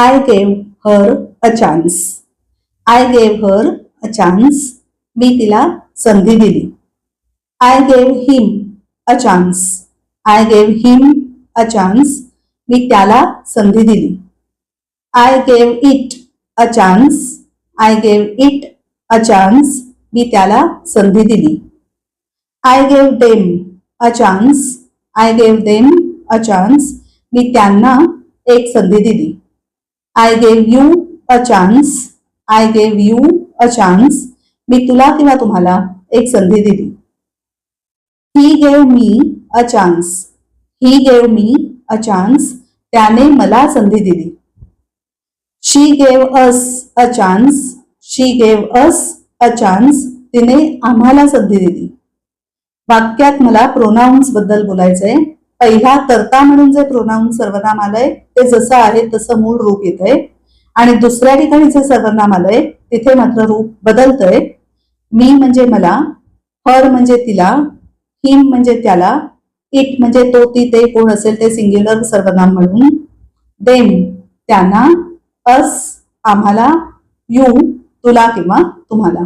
I gave her a chance I gave her a chance मी तिला संधी दिली. I gave him a chance I gave him a chance मी त्याला संधी दिली. I gave it a chance I gave it a chance मी त्याला संधी दिली. I gave them a chance I gave them a chance मी त्यांना एक संधी दिली. I gave you a chance I gave you a chance मी तुला किंवा तुम्हाला एक संधी दिली. He gave me a chance he gave me a chance त्याने मला संधी दिली. She gave us a chance she gave us a chance तिने आम्हाला संधी दिली. वाक्यात मला प्रोनाऊन्सबद्दल बोलायचंय. पहिला कर्ता म्हणून जे प्रोनाऊन सर्वनाम आलंय ते जसं आहे तसं मूळ रूप येतंय. आणि दुसऱ्या ठिकाणी जे सर्वनाम आलंय तिथे मात्र रूप बदलतंय. मी म्हणजे मला हर म्हणजे तिला हिम म्हणजे त्याला इट म्हणजे तो ती ते कोण असेल ते सिंग्युलर सर्वनाम म्हणून. देम त्यांना अस आम्हाला यू तुला किंवा तुम्हाला.